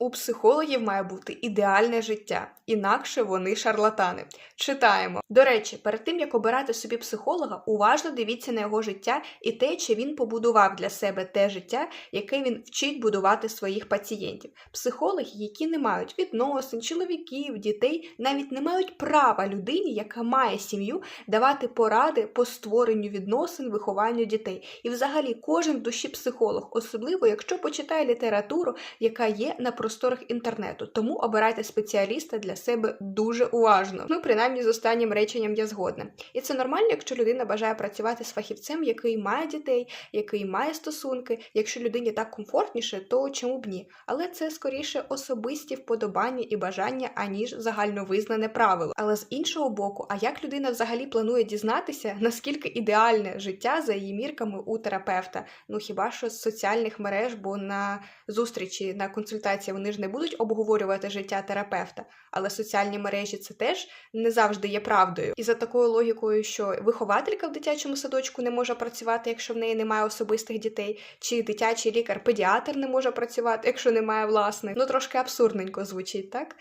У психологів має бути ідеальне життя, інакше вони шарлатани. Читаємо. До речі, перед тим як обирати собі психолога, уважно дивіться на його життя і те, чи він побудував для себе те життя, яке він вчить будувати своїх пацієнтів. Психологи, які не мають відносин, чоловіків, дітей, навіть не мають права людині, яка має сім'ю, давати поради по створенню відносин, вихованню дітей. І взагалі кожен в душі психолог, особливо якщо почитає літературу, яка є на просторах інтернету. Тому обирайте спеціаліста для себе дуже уважно. Ну, принаймні, з останнім реченням я згодна. І це нормально, якщо людина бажає працювати з фахівцем, який має дітей, який має стосунки. Якщо людині так комфортніше, то чому б ні? Але це скоріше особисті вподобання і бажання, аніж загальновизнане правило. Але з іншого боку, а як людина взагалі планує дізнатися, наскільки ідеальне життя за її мірками у терапевта? Ну хіба що з соціальних мереж, бо на зустрічі на консультації вони ж не будуть обговорювати життя терапевта, але соціальні мережі це теж не завжди є правдою. І за такою логікою, що вихователька в дитячому садочку не може працювати, якщо в неї немає особистих дітей, чи дитячий лікар-педіатр не може працювати, якщо немає власних. Ну трошки абсурдненько звучить, так?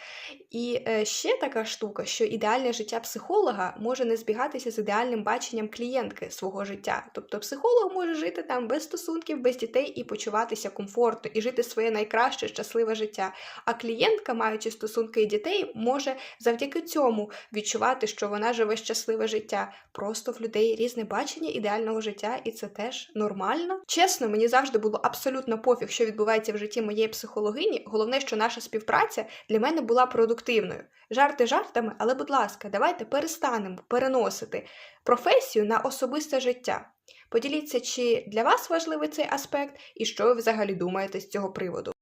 І е, ще така штука, що ідеальне життя психолога може не збігатися з ідеальним баченням клієнтки свого життя. Тобто психолог може жити там без стосунків, без дітей і почуватися комфортно, і жити своє найкраще щасливе життя. А клієнтка, маючи стосунки дітей, може завдяки цьому відчувати, що вона живе щасливе життя. Просто в людей різне бачення ідеального життя, і це теж нормально. Чесно, мені завжди було абсолютно пофіг, що відбувається в житті моєї психологині. Головне, що наша співпраця для мене була продуктивною. Жарти жартами, але, будь ласка, давайте перестанемо переносити професію на особисте життя. Поділіться, чи для вас важливий цей аспект, і що ви взагалі думаєте з цього приводу.